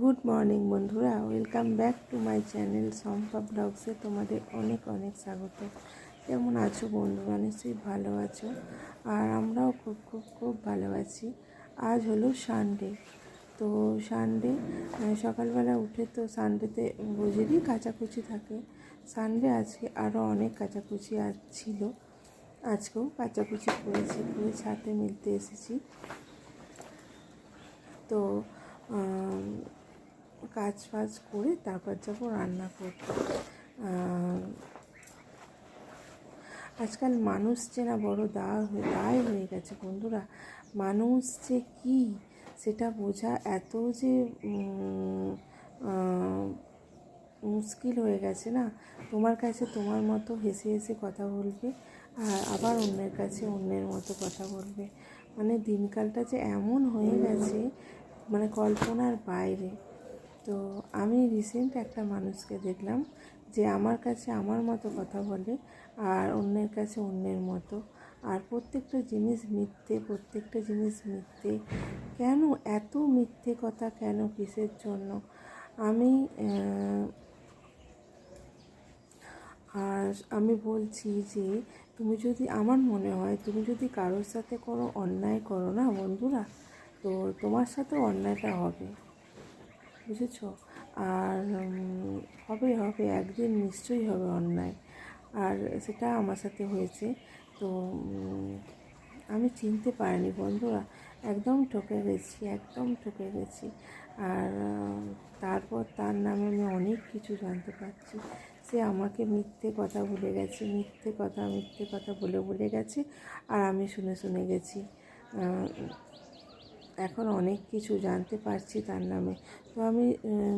Good morning বন্ধুরা। Welcome back to my channel Sampa ব্লগসে তোমাদের অনেক অনেক স্বাগত। কেমন আছো বন্ধুরা? নিশ্চয়ই ভালো আছো। আর আমরাও খুব খুব খুব ভালো আছি। আজ হলো সানডে তো সানডে সকালবেলা উঠে তো সানডেতে বুঝেরই কাচাকুচি থাকে। সানডে আজকে আরও অনেক কাচাকুচি আজ ছিল। আজকেও কাচাকুচি করেছি, করে ছাতে মিলতে এসেছি। তো কাজ ফাজ করে তারপর যাব রান্না করতে। আজকাল মানুষ যে না বড় দা হয়ে দায় হয়ে গেছে বন্ধুরা। মানুষ যে কি সেটা বোঝা এত যে মুশকিল হয়ে গেছে না? তোমার কাছে তোমার মতো হেসে হেসে কথা বলবে আর আবার অন্যের কাছে অন্যের মতো কথা বলবে। মানে দিনকালটা যে এমন হয়ে গেছে মানে কল্পনার বাইরে। তো আমি রিসেন্ট একটা মানুষকে দেখলাম যে আমার কাছে আমার মতো কথা বলে আর অন্যের কাছে অন্যের মতো। আর প্রত্যেকটা জিনিস মিথ্যে, প্রত্যেকটা জিনিস মিথ্যে। কেন? এত মিথ্যে কথা কেন কিসের জন্য? আমি আর আমি বলছি যে তুমি যদি, আমার মনে হয় তুমি যদি কারোর সাথে কোনো অন্যায় করো না বন্ধুরা, তো তোমার সাথেও অন্যায়টা হবে। বুঝেছ? আর হবে হবে, একদিন নিশ্চয়ই হবে অন্যায়। আর সেটা আমার সাথে হয়েছে। তো আমি চিনতে পারিনি বন্ধুরা। একদম ঠকে গেছি, একদম ঠকে গেছি। আর তারপর তার নামে আমি অনেক কিছু জানতে পারছি। সে আমাকে মিথ্যে কথা বলে গেছে, মিথ্যে কথা মিথ্যে কথা বলে বলে গেছে। আর আমি শুনে শুনে গেছি। এখন অনেক কিছু জানতে পারছি তার নামে। তো আমি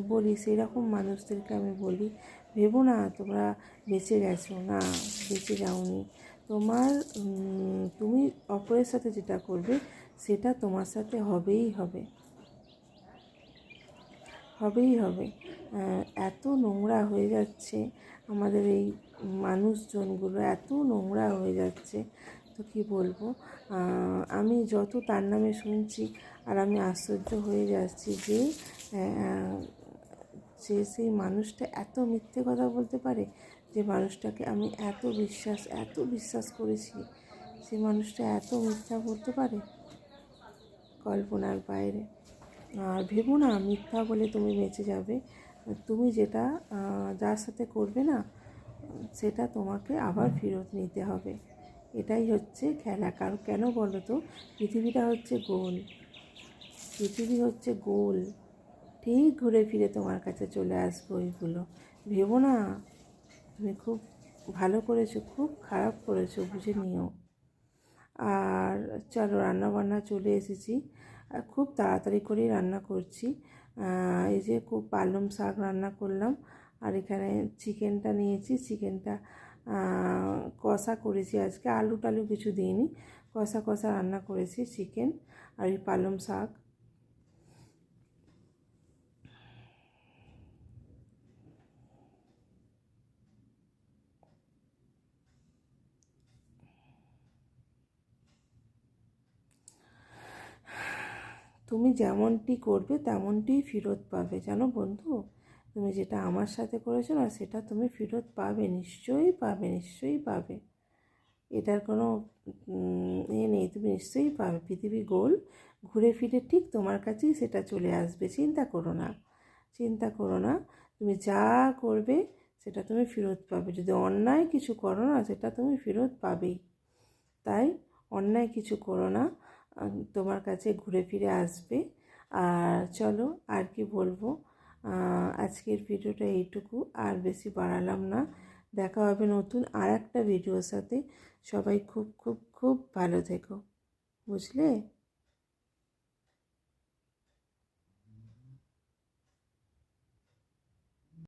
বলি সেই রকম মানুষদেরকে আমি বলি, ভেবো না, তোমরা বেঁচে গেছো। না, বেঁচে যাওনি। তোমার তুমি অপরের সাথে যেটা করবে, সেটা তোমার সাথে হবেই হবে। হবেই হবে। এত নোংরা হয়ে যাচ্ছে আমাদের এই মানুষজনগুলো, এত নোংরা হয়ে যাচ্ছে। তো কি বলব? আমি যত তার নামে শুনছি আর আমি আশ্চর্য হয়ে যাচ্ছি যে যে সেই মানুষটা এত মিথ্যে কথা বলতে পারে, যে মানুষটাকে আমি এত বিশ্বাস এত বিশ্বাস করেছি সেই মানুষটা এত মিথ্যা বলতে পারে? কল্পনার বাইরে। আর ভেবো না, মিথ্যা বলে তুমি বেঁচে যাবে। তুমি যেটা যার সাথে করবে না, সেটা তোমাকে আবার ফেরত নিতে হবে। এটাই হচ্ছে খেলা। কারণ কেন বলো তো? পৃথিবীটা হচ্ছে গোল। পৃথিবী হচ্ছে গোল। ঠিক ঘুরে ফিরে তোমার কাছে চলে আসবে ওইগুলো। ভেবো না। তুমি খুব ভালো করেছ, খুব খারাপ করেছ, বুঝে নিও। আর চলো রান্না বান্না চলে এসেছি। আর খুব তাড়াতাড়ি করেই রান্না করছি। এই যে খুব পালং শাক রান্না করলাম। আর এখানে চিকেনটা নিয়েছি। চিকেনটা কষা করেছি আজকে। আলু টালু কিছু দিইনি। কষা কষা রান্না করেছি চিকেন আর এই পালং শাক। তুমি যেমনটি করবে, তেমনটিই ফেরত পাবে। জানো বন্ধু? তুমি যেটা আমার সাথে করেছ না, সেটা তুমি ফেরত পাবে, নিশ্চয়ই পাবে নিশ্চয়ই পাবে। এটার কোনো এ নেই, তুমি নিশ্চয়ই পাবে। পৃথিবী গোল, ঘুরে ফিরে ঠিক তোমার কাছেই সেটা চলে আসবে। চিন্তা করো না, চিন্তা করো না। তুমি যা করবে, সেটা তুমি ফেরত পাবে। যদি অন্যায় কিছু করো না, সেটা তুমি ফেরত পাবেই। তাই অন্যায় কিছু করো না তোমার কাছে ঘুরে ফিরে আসবে। আর চলো, আর কি বলব? আজকের ভিডিওটা এইটুকু, আর বেশি বাড়ালাম না। দেখা হবে নতুন আর একটা ভিডিওর সাথে। সবাই খুব খুব খুব ভালো থেকো। বুঝলে?